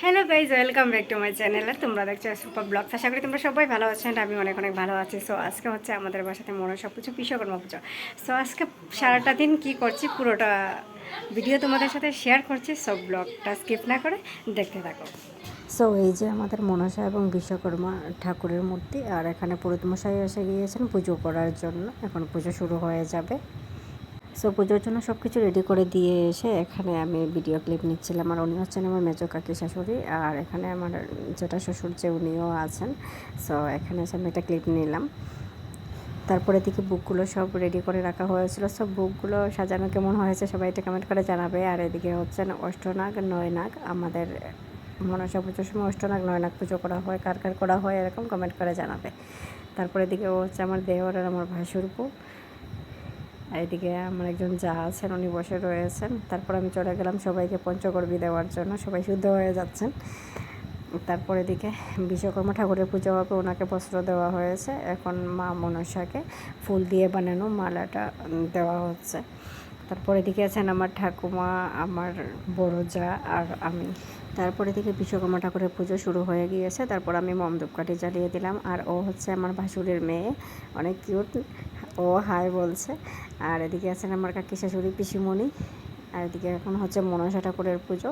Hello guys welcome back to my channel. তোমরা দেখছ super blog আশা করি তোমরা সবাই ভালো আছো আমি অনেক অনেক ভালো আছি। সো আজকে হচ্ছে আমাদের বাসাতে মনে সব কিছু বিশ্বকর্মা পুজো। সো আজকে সারাটা দিন কি করছি, পুরোটা ভিডিও তোমাদের সাথে শেয়ার করছি। সব ব্লগটা স্কিপ না করে দেখতে থাকো। সো এই যে আমাদের মনসা এবং বিশ্বকর্মা ঠাকুরের মূর্তি, আর এখানে পুরোহিত মশাই এসে গিয়েছেন পুজো করার জন্য। এখন পুজো শুরু হয়ে যাবে। সো পুজোর জন্য সব কিছু রেডি করে দিয়ে এসে এখানে আমি ভিডিও ক্লিপ নিচ্ছিলাম। আর উনি হচ্ছেন আমার মেজো কাকি শাশুড়ি। আর এখানে আমার যেটা শ্বশুর যে উনিও আছেন। সো এখানে এসে আমি একটা ক্লিপ নিলাম। তারপরে দিকে বুকগুলো সব রেডি করে রাখা হয়েছিল। সব বুকগুলো সাজানো কেমন হয়েছে সবাই এটা কমেন্ট করে জানাবে। আর এদিকে হচ্ছেন অষ্টনাগ, নয়নাগ। আমাদের মনসা পুজোর সময় অষ্টনাগ, নয়নাগ পুজো করা হয়। কার কার করা হয় এরকম কমেন্ট করে জানাবে। তারপরে দিকে ও হচ্ছে আমার দেওয়ার আর আমার ভাসুরপু। আর এদিকে আমার একজন যা আছেন উনি বসে রয়েছেন। তারপর আমি চলে গেলাম সবাইকে পঞ্চকর্মী দেওয়ার জন্য। সবাই শুদ্ধ হয়ে যাচ্ছেন। তারপর এদিকে বিশ্বকর্মা ঠাকুরের পুজো হবে, ওনাকে বস্ত্র দেওয়া হয়েছে। এখন মা মনসাকে ফুল দিয়ে বানানো মালাটা দেওয়া হচ্ছে। তারপর এদিকে আছেন আমার ঠাকুমা, আমার বড় যা আর আমি। তারপরে থেকে বিশ্বকর্মা ঠাকুরের পুজো শুরু হয়ে গিয়েছে। তারপর আমি মম ধূপকাঠি জ্বালিয়ে দিলাম। আর ও হচ্ছে আমার ভাসুরের মেয়ে। অনেক কিউট ও হাই বলছে। আর এদিকে আছেন আমার কাকি শাশুড়ি, পিসিমণি। আর এদিকে এখন হচ্ছে মনসা ঠাকুরের পুজো।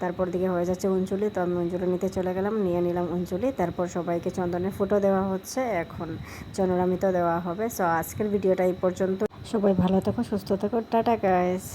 তারপর দিকে হয়ে যাচ্ছে অঞ্চলি তো আমি অঞ্চলি নিতে চলে গেলাম, নিয়ে নিলাম অঞ্চলি তারপর সবাইকে চন্দনের ফুটো দেওয়া হচ্ছে। এখন চন্দ্রামিত দেওয়া হবে। সো আজকের ভিডিওটা এই পর্যন্ত। সবাই ভালো থাকো, সুস্থ থাকো। Tata guys